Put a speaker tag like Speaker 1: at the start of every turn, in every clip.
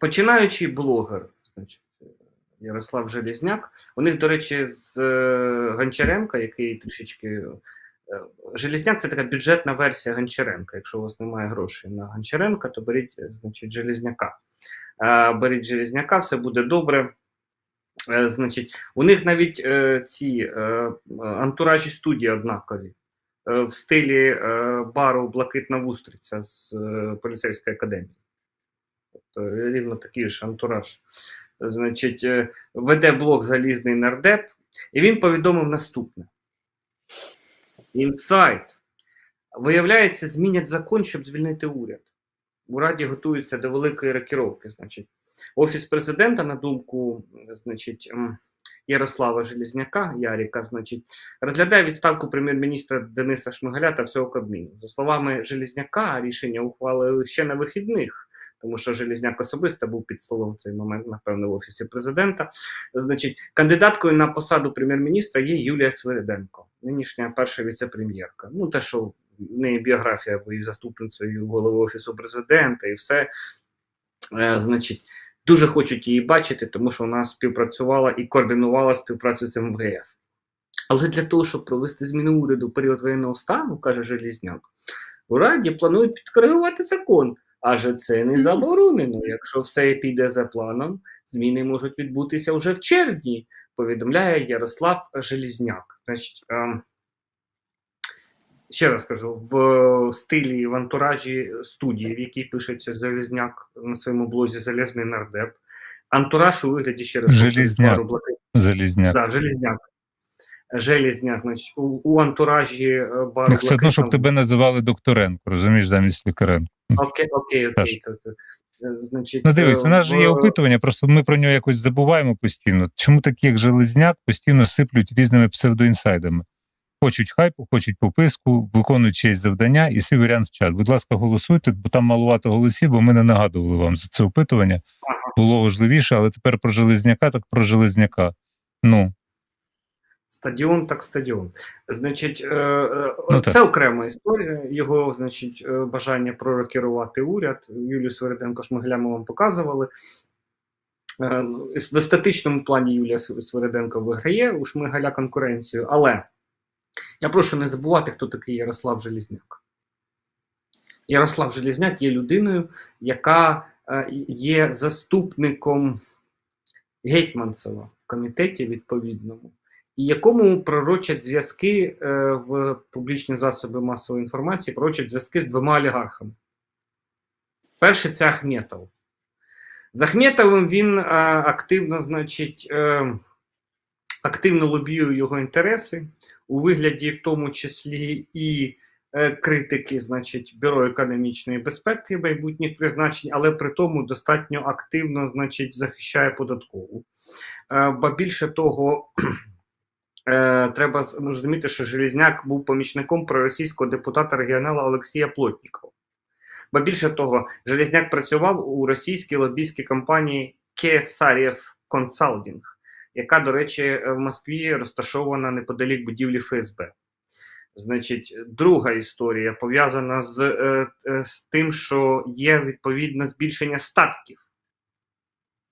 Speaker 1: починаючий блогер, значить, Ярослав Желізняк. У них, до речі, з е, Гончаренка, який трішечки. е, Желізняк це така бюджетна версія Гончаренка. Якщо у вас немає грошей на Гончаренка, то беріть, е, значить, Желізняка. Беріть Желізняка, все буде добре. Значить, у них навіть ці антуражі студії однакові. В стилі бару Блакитна вустриця з поліцейської академії. Тобто рівно такий ж антураж. Значить, е, веде блог залізний нардеп, і він повідомив наступне: Інсайт. Виявляється, змінять закон, щоб звільнити уряд. У Раді готуються до великої рокіровки. Значить, Офіс президента, на думку значить, Ярослава Желізняка, Яріка, значить, розглядає відставку прем'єр-міністра Дениса Шмигаля та всього Кабміну. За словами Желізняка, рішення ухвалили ще на вихідних, тому що Желізняк особисто був під столом в цей момент, напевно, в офісі президента. Значить, кандидаткою на посаду прем'єр-міністра є Юлія Свириденко, нинішня перша віце-прем'єрка. Ну, те, що в неї біографія і заступницею голови офісу президента, і все. Е, значить, дуже хочуть її бачити, тому що вона співпрацювала і координувала співпрацю з МВФ. Але для того, щоб провести зміни уряду в період воєнного стану, каже Желізняк, у Раді планують підкоригувати закон. Адже це не заборонено. Якщо все піде за планом, зміни можуть відбутися вже в червні, повідомляє Ярослав Желізняк. Значить, ем, ще раз кажу: в стилі в антуражі студії, в якій пишеться Желізняк на своєму блозі Залізний нардеп. Антураж у вигляді ще раз
Speaker 2: Желізняк.
Speaker 1: бару
Speaker 2: Залізняк.
Speaker 1: Да, Желізняк. Желізняк, значить, у, у антуражі е, бару
Speaker 2: Ну, все одно, щоб тебе називали докторенко, розумієш, замість лікаренко.
Speaker 1: Окей, окей, окей. Е, Значить,
Speaker 2: Ну дивись,
Speaker 1: е,
Speaker 2: у нас же є опитування, просто ми про нього якось забуваємо постійно. Чому такі, як Железняк, постійно сиплють різними псевдоінсайдами? Хочуть хайпу, хочуть пописку, виконують честь завдання і свій варіант в чат. Будь ласка, голосуйте, бо там малувато голосів, бо ми не нагадували вам за це опитування.
Speaker 1: Ага.
Speaker 2: Було важливіше, але тепер про Железняка, так про Железняка. Ну,
Speaker 1: Стадіон так стадіон. Значить, е, е,
Speaker 2: Ну,
Speaker 1: це
Speaker 2: так.
Speaker 1: окрема історія. Його, значить, е, бажання пророкерувати уряд. Юлію Свириденко Шмигаля ми вам показували. В статичному плані Юлія Св- Свириденко виграє у Шмигаля конкуренцію, але я прошу не забувати, хто такий Ярослав Желізняк. Ярослав Желізняк є людиною, яка є заступником Гетьманцева в комітеті відповідному, і якому пророчать зв'язки е, в публічні засоби масової інформації, пророчать зв'язки з двома олігархами. Перший це Ахметов. З Ахметовим він е, активно, значить, е, активно лобіює його інтереси у вигляді, в тому числі, і критики, значить, Бюро економічної безпеки майбутніх призначень, але при тому достатньо активно, значить, захищає податкову. Ба більше того, е, треба ну, розуміти, що Желізняк був помічником проросійського депутата регіонала Олексія Плотнікова. Ба більше того, Железняк працював у російській лобійській компанії Кесарєв Консалдінг, яка, до речі, в Москві розташована неподалік будівлі ФСБ. Значить, друга історія пов'язана з, е, е, з тим, що є відповідне збільшення статків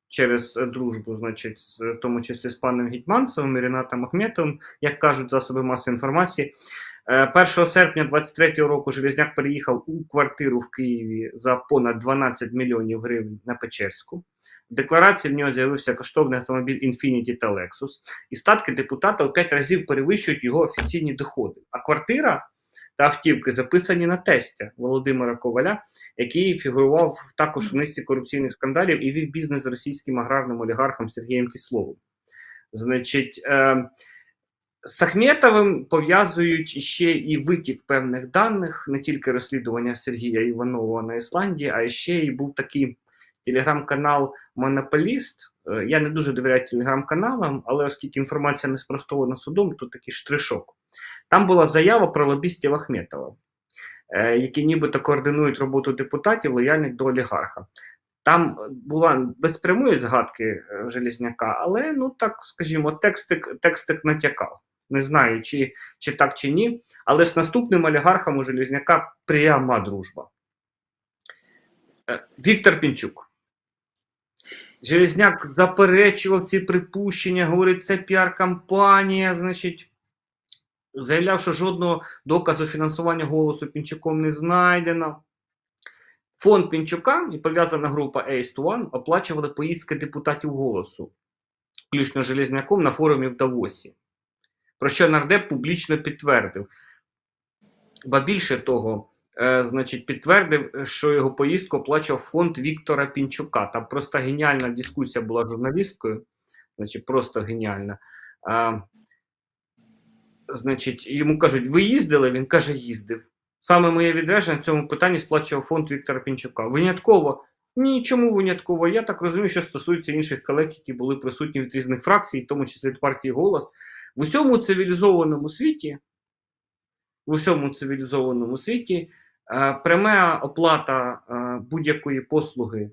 Speaker 1: через е, дружбу, значить, з, в тому числі з паном Гетьманцевим і Ренатом Ахметовим, як кажуть засоби масової інформації. Е, 1 серпня 23-го року Железняк переїхав у квартиру в Києві за понад 12 мільйонів гривень на Печерську. В декларації в нього з'явився коштовний автомобіль Infiniti та Lexus. І статки депутата у 5 разів перевищують його офіційні доходи. А квартира та автівки записані на тестя Володимира Коваля, який фігурував також в низці корупційних скандалів і вів бізнес з російським аграрним олігархом Сергієм Кисловим. Значить, е, з Ахметовим пов'язують ще і витік певних даних, не тільки розслідування Сергія Іванова на Ісландії, а ще і був такий телеграм-канал Монополіст. Е, Я не дуже довіряю телеграм-каналам, але оскільки інформація не спростована судом, то такий штришок. Там була заява про лобістів Ахметова, е, які нібито координують роботу депутатів, лояльних до олігарха. Там була без прямої згадки е, Желізняка, але ну так скажімо, текстик, текстик натякав. Не знаю, чи, чи так, чи ні. Але з наступним олігархом у Желізняка пряма дружба. Е, Віктор Пінчук. Железняк заперечував ці припущення, говорить, це піар-кампанія, значить, заявляв, що жодного доказу фінансування голосу Пінчуком не знайдено. Фонд Пінчука і пов'язана група Ace to One оплачували поїздки депутатів голосу, включно Железняком на форумі в Давосі. Про що нардеп публічно підтвердив. Ба більше того, е, значить, підтвердив, що його поїздку оплачував фонд Віктора Пінчука. Там просто геніальна дискусія була журналісткою. Значить, просто геніальна. А, значить, йому кажуть, ви їздили? Він каже, їздив. Саме моє відрядження в цьому питанні сплачував фонд Віктора Пінчука. Винятково. Ні, чому винятково? Я так розумію, що стосується інших колег, які були присутні від різних фракцій, в тому числі від партії Голос. В усьому цивілізованому світі, в усьому цивілізованому світі е, пряма оплата е, будь-якої послуги,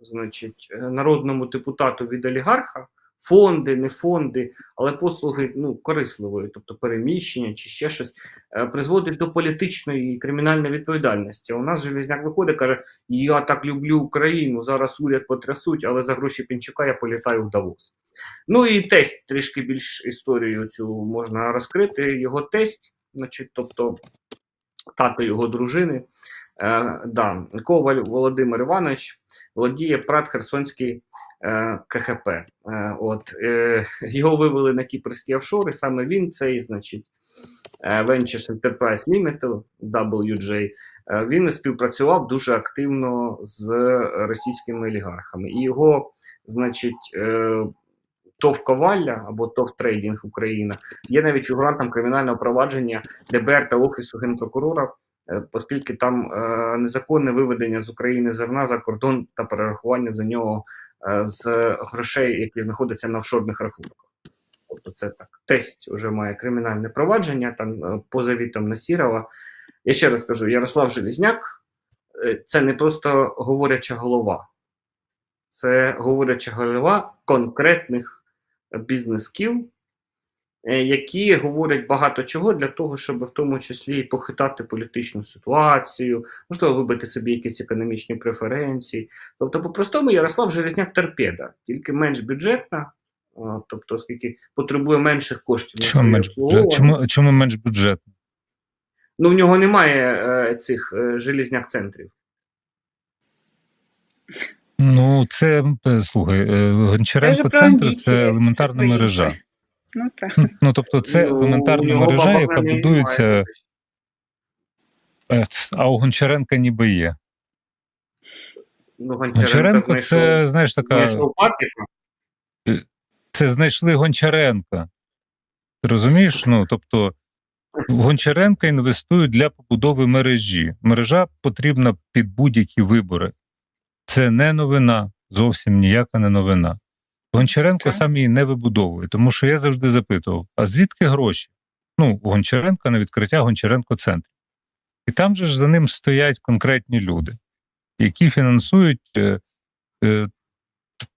Speaker 1: значить, е, народному депутату від олігарха, фонди, не фонди, але послуги ну, корисливої, тобто переміщення чи ще щось, е, призводить до політичної і кримінальної відповідальності. У нас Железняк виходить, каже: Я так люблю Україну, зараз уряд потрясуть, але за гроші Пінчука я політаю в Давос. Ну і тесть трішки більш історію цю можна розкрити. Його тесть, значить, тобто тато його дружини, е, да, Коваль Володимир Іванович володіє Прат Херсонський е, КХП. Е, от, е, його вивели на кіпрські офшори, саме він цей, значить, е, Ventures Enterprise Limited, WJ, е, він співпрацював дуже активно з російськими олігархами. І його, значить, е, ТОВ Ковалля або ТОВ Трейдинг Україна є навіть фігурантом кримінального провадження ДБР та Офісу Генпрокурора, оскільки там е, незаконне виведення з України зерна за кордон та перерахування за нього е, з грошей, які знаходяться на офшорних рахунках. Тобто це так. Тесть вже має кримінальне провадження там е, по завітам Насірова. Я ще раз кажу: Ярослав Желізняк е, це не просто говоряча голова, це говоряча голова конкретних бізнес-кіл, е, які говорять багато чого для того, щоб в тому числі похитати політичну ситуацію, можливо, вибити собі якісь економічні преференції. Тобто, по-простому, Ярослав Железняк торпеда, тільки менш бюджетна, тобто, оскільки потребує менших коштів
Speaker 2: Чому менш бюджет? Чому, чому менш бюджет?
Speaker 1: Ну, в нього немає е, цих е, желізняк-центрів.
Speaker 2: Ну, це е, слухай, е,
Speaker 3: Це
Speaker 2: Гончаренко центр це елементарна мережа.
Speaker 3: Ну так.
Speaker 2: Ну тобто, це
Speaker 1: Ну,
Speaker 2: елементарна мережа, яка будується,
Speaker 1: немає.
Speaker 2: е, а у Гончаренка ніби є.
Speaker 1: Ну, Гончаренко,
Speaker 2: Гончаренко
Speaker 1: знайшов,
Speaker 2: це, знаєш, така. Це знайшли Гончаренка. Ти розумієш? Ну, тобто, в Гончаренка інвестують для побудови мережі. Мережа потрібна під будь-які вибори. Це не новина, зовсім ніяка не новина. Гончаренко
Speaker 3: Так.
Speaker 2: сам її не вибудовує, тому що я завжди запитував: а звідки гроші? Ну, у Гончаренка на відкриття Гончаренко центрів. І там же ж за ним стоять конкретні люди, які фінансують. Е, е,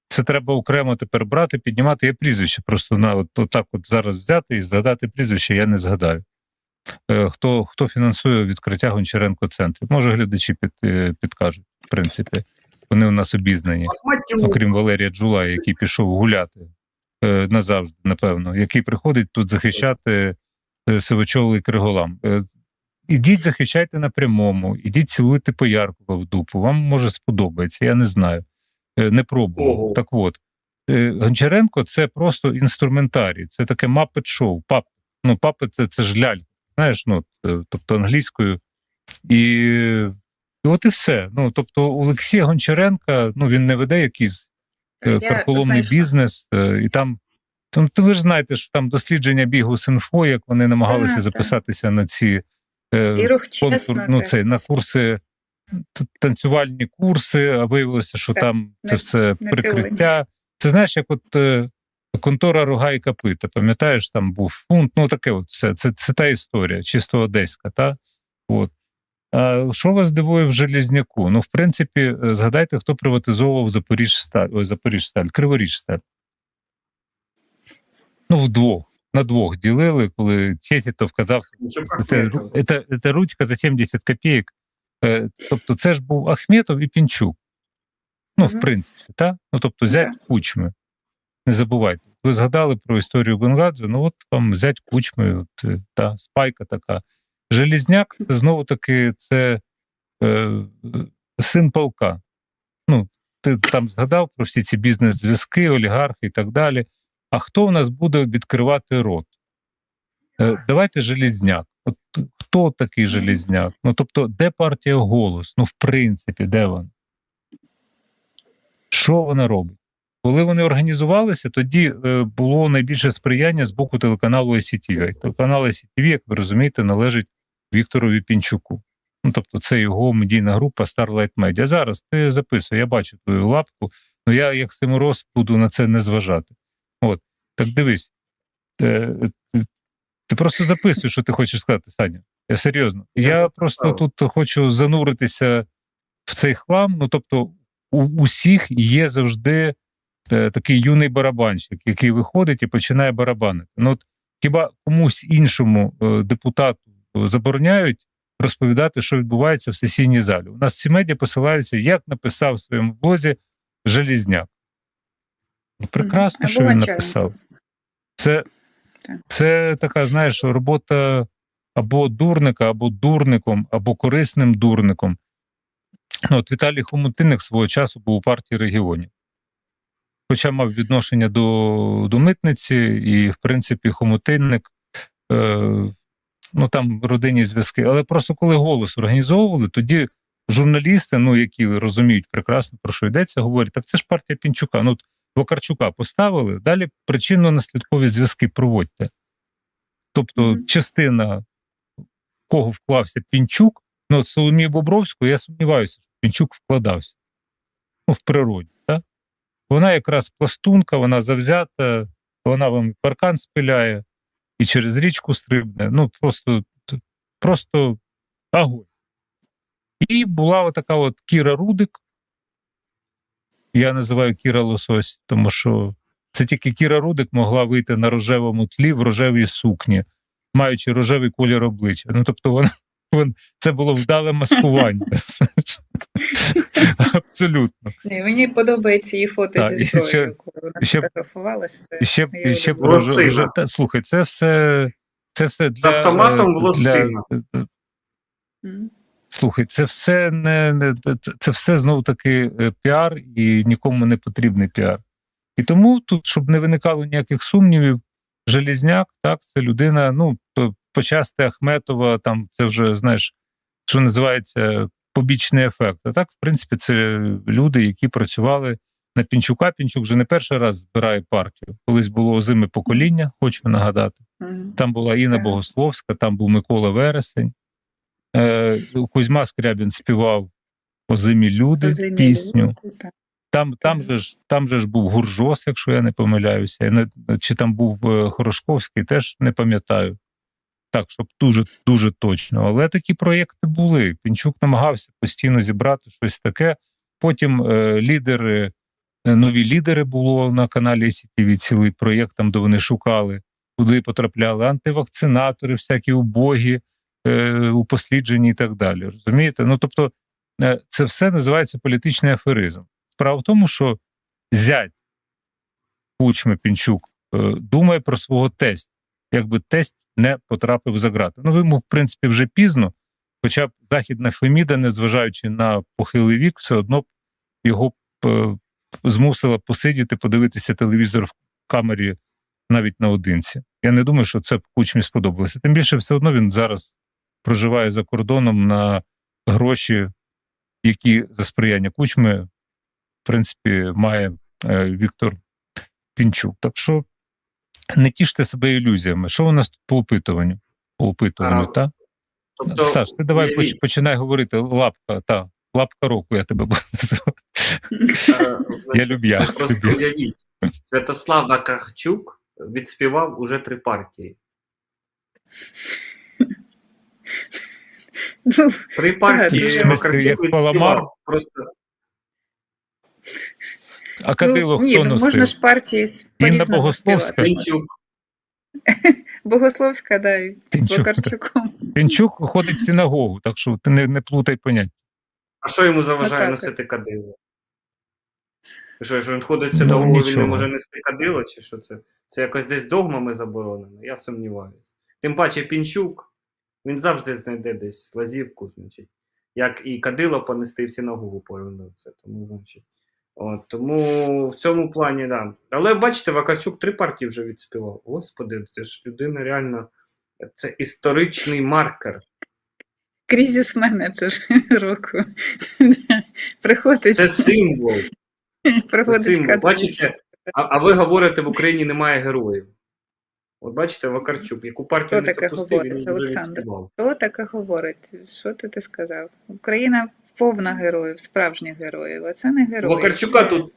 Speaker 2: це треба окремо тепер брати, піднімати. Є прізвище. Просто на от, от так от зараз взяти і згадати прізвище, я не згадаю. Е, хто, хто фінансує відкриття Гончаренко центрів? Може, глядачі під, підкажуть, в принципі. Вони у нас обізнані, окрім Валерія Джулая, який пішов гуляти е, назавжди, напевно, який приходить тут захищати е, сивочолий криголам. Е, ідіть захищайте на прямому, ідіть цілуйте Пояркова в дупу. Вам може сподобається, я не знаю. Е, не пробував.
Speaker 1: Ого.
Speaker 2: Так от, е, Гончаренко це просто інструментарій, це таке мапет шоу. Пап, ну, папет це, це ж лялька, знаєш, ну, тобто англійською. І, і от і все. Ну, тобто, Олексія Гончаренка ну, він не веде якийсь е, карколомний бізнес, е, і там. Там, то ви ж знаєте, що там дослідження бігу Синфо, як вони намагалися
Speaker 3: так.
Speaker 2: записатися на ці е, конкур, ну, це, на курси, танцювальні курси, а виявилося, що
Speaker 3: Так,
Speaker 2: там це
Speaker 3: не-
Speaker 2: все
Speaker 3: не
Speaker 2: прикриття. Це знаєш, як от е, контора рога і копита, пам'ятаєш, там був фунт, ну таке от все. Це, це та історія, чисто одеська, та? От. А що вас дивує в Желізняку? Ну, в принципі, е, згадайте, хто приватизовував Запоріжсталь, ой, Запоріжсталь, Криворіжсталь. Ну, вдвох. На двох ділили, коли Тєтітов казав,
Speaker 1: Ну, що
Speaker 2: це, ручка за 70 копійок. Е, Тобто, це ж був Ахметов і Пінчук. Ну, в принципі, так? Ну, тобто, зять кучми. Не забувайте. Ви згадали про історію Гонгадзе, ну от вам зять кучми, от, е, та спайка така. Желізняк це знову таки це е, син полка. Ну, ти там згадав про всі ці бізнес-зв'язки, олігархи і так далі. А хто у нас буде відкривати рот? Е, давайте Желізняк. От хто такий Желізняк? Ну тобто, де партія голос? Ну, в принципі, де вона? Що вона робить? Коли вони організувалися, тоді е, було найбільше сприяння з боку телеканалу ICTV. Телеканал ICTV, як ви розумієте, належить Вікторові Пінчуку. Ну, тобто, це його медійна група Starlight Media. Зараз ти записуй, я бачу твою лапку, але я, як Симороз, буду на це не зважати. От, так дивись, е, ти, ти просто записуй, що ти хочеш сказати, Саня. Я серйозно. Я просто тут хочу зануритися в цей хлам. Ну, тобто, у усіх є завжди е, такий юний барабанщик, який виходить і починає барабанити. Ну, от хіба комусь іншому е, депутату забороняють розповідати, що відбувається в сесійній залі? У нас ці медіа посилаються, як написав в своєму блозі Желізняк. Ну, прекрасно, що він написав. Це, це така, знаєш, робота або дурника, або дурником, або корисним дурником. Ну, от Віталій Хомутинник свого часу був у партії регіонів. Хоча мав відношення до, до митниці, і, в принципі, Хомутинник, е, ну там родинні зв'язки. Але просто коли голос організовували, тоді журналісти, ну які розуміють прекрасно, про що йдеться, говорять, так це ж партія Пінчука. Ну, от Вакарчука поставили, далі причинно-наслідкові зв'язки проводьте. Тобто,
Speaker 3: Мгм.
Speaker 2: частина, в кого вклався Пінчук, ну от Соломію Бобровську, я сумніваюся, що Пінчук вкладався ну, в природі. Так? Вона якраз пластунка, вона завзята, вона вам паркан спиляє і через річку стрибне. Ну просто, просто огонь. І була отака от Кіра Рудик. Я називаю Кіра Лосось, тому що це тільки Кіра Рудик могла вийти на рожевому тлі в рожевій сукні, маючи рожевий колір обличчя. Ну тобто, вона, вон, це було вдале маскування. Абсолютно.
Speaker 3: Ні, мені подобається її фото
Speaker 2: Так,
Speaker 3: зі зброєю,
Speaker 2: ще-
Speaker 3: коли вона
Speaker 2: ще-
Speaker 3: фотографувалась. Це
Speaker 2: ще, ще про слухай, це все. Це все для,
Speaker 1: автоматом в
Speaker 2: е, для, Слухай, це все не, не це- це все знову таки е, піар і нікому не потрібний піар. І тому тут, щоб не виникало ніяких сумнівів, Желізняк, так, це людина, ну, почасти Ахметова, там це вже знаєш, що називається побічний ефект. А так, в принципі, це люди, які працювали на Пінчука. Пінчук вже не перший раз збирає партію. Колись було озиме покоління, хочу нагадати. Там була Інна Богословська, там був Микола Вересень. Е, Кузьма Скрябін співав Озимі люди
Speaker 3: Розумію,
Speaker 2: пісню.
Speaker 3: так.
Speaker 2: Там, там, же ж, там же ж був Гуржос, якщо я не помиляюся. Я не- Чи там був е, Хорошковський, теж не пам'ятаю. Так, щоб дуже дуже точно. Але такі проєкти були. Пінчук намагався постійно зібрати щось таке. Потім е, лідери, е, нові лідери було на каналі CTV, цілий проєкт, там, де вони шукали, куди потрапляли антивакцинатори, всякі убогі, е, упосліджені і так далі. Розумієте? Ну тобто, е, це все називається політичний аферизм. Справа в тому, що зять Кучми Пінчук е, думає про свого тесть, якби тесть не потрапив за грати. Ну, йому, в принципі, вже пізно, хоча б західна Феміда, незважаючи на похилий вік, все одно його е, змусила посидіти, подивитися телевізор в камері навіть наодинці. Я не думаю, що це кучмі сподобалося. Тим більше, все одно він зараз проживає за кордоном на гроші, які за сприяння кучми, в принципі, має е, Віктор Пінчук. Так що не тіште себе ілюзіями. Що у нас тут по опитуванню? По опитуванню,
Speaker 1: А,
Speaker 2: так?
Speaker 1: Тобто,
Speaker 2: Саш, ти давай поч- починай говорити лапка, та, лапка року, я тебе буду називати.
Speaker 1: е,
Speaker 2: Я люб'я.
Speaker 1: Просто уявіть, Святослав Вакарчук відспівав уже три партії.
Speaker 3: Ну,
Speaker 1: Три партії. Вакарчук відспівав. Просто
Speaker 2: А кадило
Speaker 3: ну,
Speaker 2: хто
Speaker 3: ну,
Speaker 2: носив?
Speaker 3: можна ж партії з-
Speaker 2: Інна Богословська?
Speaker 1: Пінчук.
Speaker 3: Богословська, да, і з
Speaker 2: Пінчук.
Speaker 3: Вакарчуком.
Speaker 2: Пінчук ходить в синагогу, так що ти не, не плутай поняття.
Speaker 1: А що йому заважає
Speaker 3: Отак
Speaker 1: носити кадило? Що, що він ходить
Speaker 2: Ну,
Speaker 1: до голови, він не може нести кадило, чи що це? Це якось десь догмами заборонено, я сумніваюся. Тим паче Пінчук, він завжди знайде десь лазівку, значить. Як і кадило понести, в синагогу повернуться. Тому, значить. От, тому в цьому плані, да. Але бачите, Вакарчук три партії вже відспівав. Господи, це ж людина реально. Це історичний маркер.
Speaker 3: Кризис менеджер року. Приходить,
Speaker 1: Це символ.
Speaker 3: приходить
Speaker 1: символ. Бачите? А, а ви говорите, в Україні немає героїв. От бачите, Вакарчук, яку партію
Speaker 3: Хто
Speaker 1: не запустив, він
Speaker 3: говорить,
Speaker 1: вже
Speaker 3: Олександр?
Speaker 1: відспівав.
Speaker 3: Хто таке говорить? Що ти, ти сказав? Україна повна героїв, справжніх героїв, а це не герої.
Speaker 1: Вакарчука
Speaker 3: це-
Speaker 1: тут,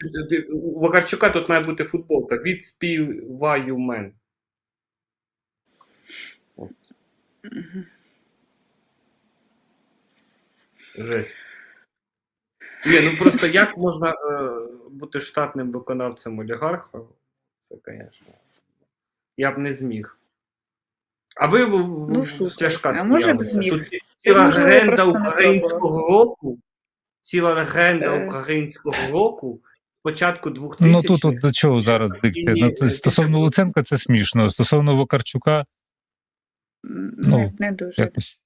Speaker 1: у Вакарчука тут має бути футболка. Відспіваю мен. Жесть. Ні, ну просто як можна е, бути штатним виконавцем олігарха? Це, звісно. Я б не зміг. А ви
Speaker 3: Ну,
Speaker 1: стяжка
Speaker 3: а може б зміг.
Speaker 1: Тут ціла легенда українського року. Ціла легенда
Speaker 3: Е.
Speaker 1: українського року з початку 2000
Speaker 2: Ну тут от до чого зараз дикція? Ну, стосовно. Луценка це смішно. Стосовно Вакарчука,
Speaker 3: Не,
Speaker 2: Ну,
Speaker 3: не дуже.
Speaker 2: якось.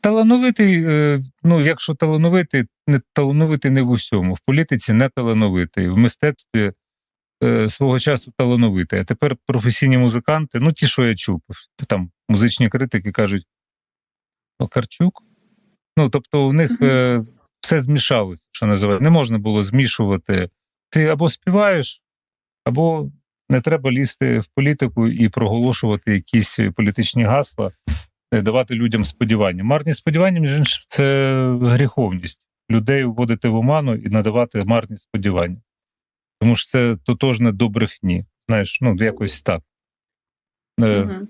Speaker 2: Талановитий, е, ну якщо талановитий, не талановитий не в усьому. В політиці не талановитий, в мистецтві свого часу талановитий. А тепер професійні музиканти, ну ті, що я чув, там музичні критики кажуть: Вакарчук. Ну, тобто, у них е, все змішалося, що називається. Не можна було змішувати. Ти або співаєш, або не треба лізти в політику і проголошувати якісь політичні гасла, е, давати людям сподівання. Марні сподівання, між іншим, це гріховність. Людей вводити в оману і надавати марні сподівання. Тому що це тотожне до брехні. Знаєш, ну якось так. Е,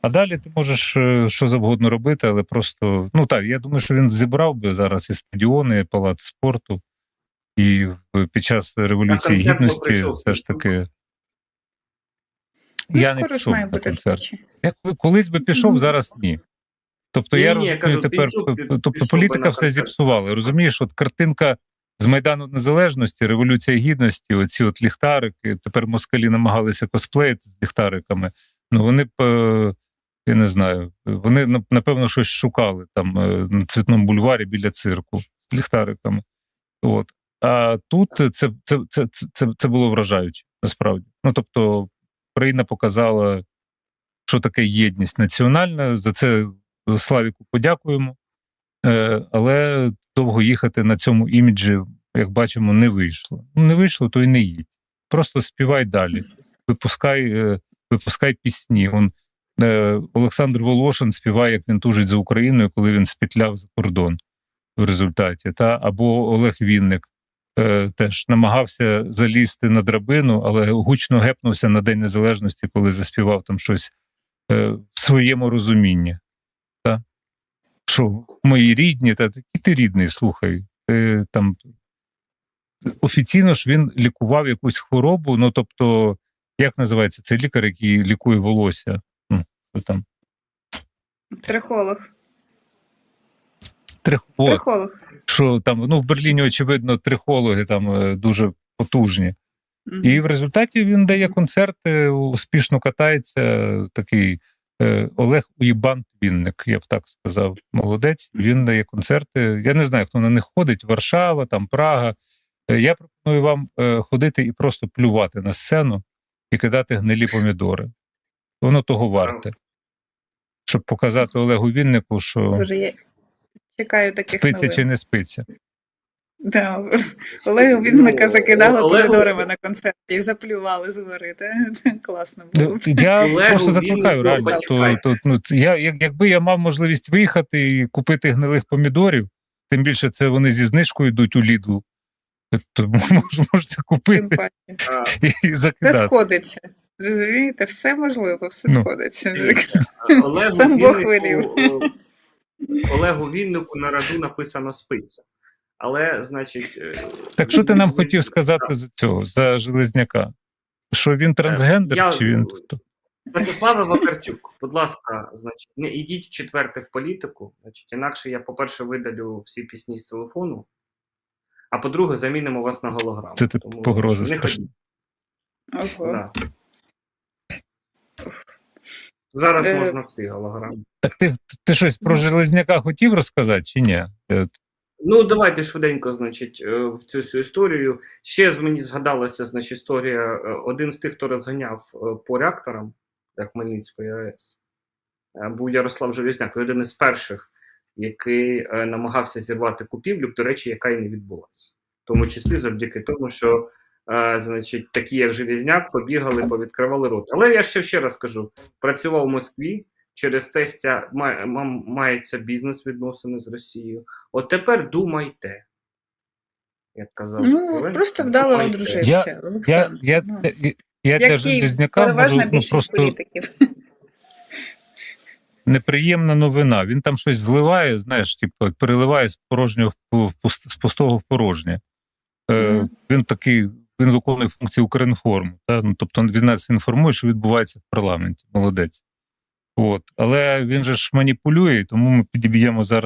Speaker 2: А далі ти можеш е, що завгодно робити, але просто ну так, я думаю, що він зібрав би зараз і стадіони, і палац спорту, і під час революції гідності все ж таки.
Speaker 3: Ну,
Speaker 2: я не пішов
Speaker 3: має бути
Speaker 2: концерт. Я колись би пішов,
Speaker 3: Мгм.
Speaker 2: зараз ні. Тобто
Speaker 1: Ні,
Speaker 2: я
Speaker 1: ні, я
Speaker 2: розумію
Speaker 1: кажу,
Speaker 2: тепер,
Speaker 1: ти
Speaker 2: тобто
Speaker 1: пішов
Speaker 2: політика все
Speaker 1: концерт.
Speaker 2: зіпсувала. Розумієш, от картинка з Майдану Незалежності, Революція Гідності, оці от ліхтарики, тепер москалі намагалися косплеїти з ліхтариками. Ну вони е, я не знаю, вони напевно щось шукали там е, на цвітному бульварі біля цирку з ліхтариками. От. А тут це, це, це, це, це було вражаюче, насправді. Ну тобто, Україна показала, що таке єдність національна. За це Славіку подякуємо. Е, але довго їхати на цьому іміджі, як бачимо, не вийшло. Ну, не вийшло, то й не їдь. Просто співай далі, випускай, е, випускай пісні. Он, е, Олександр Волошин співає, як він тужить за Україною, коли він спітляв за кордон в результаті. Та? Або Олег Вінник е, теж намагався залізти на драбину, але гучно гепнувся на День Незалежності, коли заспівав там щось е, в своєму розумінні. Та? Що мої рідні, та такий ти рідний, слухай. Ти, там, офіційно ж він лікував якусь хворобу. Ну тобто, як називається цей лікар, який лікує волосся? Ну, що там?
Speaker 3: Трихолог.
Speaker 2: Трихолог.
Speaker 3: Трихолог.
Speaker 2: Що там, ну в Берліні, очевидно, трихологи там е, дуже потужні.
Speaker 3: Мгм.
Speaker 2: І в результаті він дає концерти, успішно катається. Такий е, Олег Уїбан Вінник, я б так сказав. Молодець. Він дає концерти. Я не знаю, хто на них ходить. Варшава, там Прага. Е, я пропоную вам е, ходити і просто плювати на сцену і кидати гнилі помідори. Воно того варте. Щоб показати Олегу Віннику, що
Speaker 3: Дуже я чекаю таких
Speaker 2: спиться
Speaker 3: новин.
Speaker 2: чи не спиться.
Speaker 3: Да. Олегу Вінника
Speaker 1: Ну,
Speaker 3: закидали
Speaker 1: Олегу-
Speaker 3: помідорами на концерті і заплювали згори. Та? Класно було.
Speaker 2: Ну, Я
Speaker 1: Олегу
Speaker 2: просто закликаю реально. То, то, ну, я, як, якби я мав можливість виїхати і купити гнилих помідорів, тим більше це вони зі знижкою йдуть у Лідлу, то мож, можете купити. І, закидати.
Speaker 3: сходиться. Розумієте, все можливо, все
Speaker 2: Ну.
Speaker 3: сходиться.
Speaker 1: Олегу
Speaker 3: Сам Бог
Speaker 1: Віннику, е, Олегу Віннику на раду написано спиться. Але, значить. е,
Speaker 2: Так що ти нам хотів сказати за цього, за Железняка? Що він трансгендер,
Speaker 1: Я-
Speaker 2: чи він хто?
Speaker 1: Святославе Вакарчук, будь ласка, значить, не ідіть четверте в політику. Значить, інакше я, по-перше, видалю всі пісні з телефону, а по-друге, замінимо вас на голограму.
Speaker 2: Це ти
Speaker 1: Тому
Speaker 2: погрози
Speaker 1: не
Speaker 2: страшні.
Speaker 1: Да. Зараз
Speaker 3: Е,
Speaker 1: можна всі голограми.
Speaker 2: Так ти, ти щось про
Speaker 3: Ну.
Speaker 2: Железняка хотів розказати чи ні?
Speaker 1: Ну, давайте швиденько, значить, е, в цю всю історію. Ще з мені згадалася, значить, історія. е, Один з тих, хто розганяв е, по реакторам Хмельницької АЕС, був Ярослав Железняк, один із перших, який намагався зірвати купівлю, до речі, яка і не відбулася. В тому числі завдяки тому, що значить, такі, як Железняк, побігали, повідкривали рот. Але я ще ще раз кажу: працював в Москві. Через тестя має, мається бізнес відносини з Росією. От тепер думайте, як казав.
Speaker 3: Ну,
Speaker 1: Зеленський,
Speaker 3: просто вдало
Speaker 1: думайте.
Speaker 3: одружився.
Speaker 2: Я, я,
Speaker 3: Ну,
Speaker 2: я, я, я
Speaker 3: як
Speaker 2: для Железняка можу ну, просто
Speaker 3: політиків.
Speaker 2: неприємна новина. Він там щось зливає, знаєш, типу, переливає з порожнього в пуст- з пустого в порожнє. Е,
Speaker 3: Мгм.
Speaker 2: Він такий, він виконує функцію Укрінформу. Та? Ну, тобто він нас інформує, що відбувається в парламенті. Молодець. От. Але він же ж маніпулює, тому ми підіб'ємо зараз.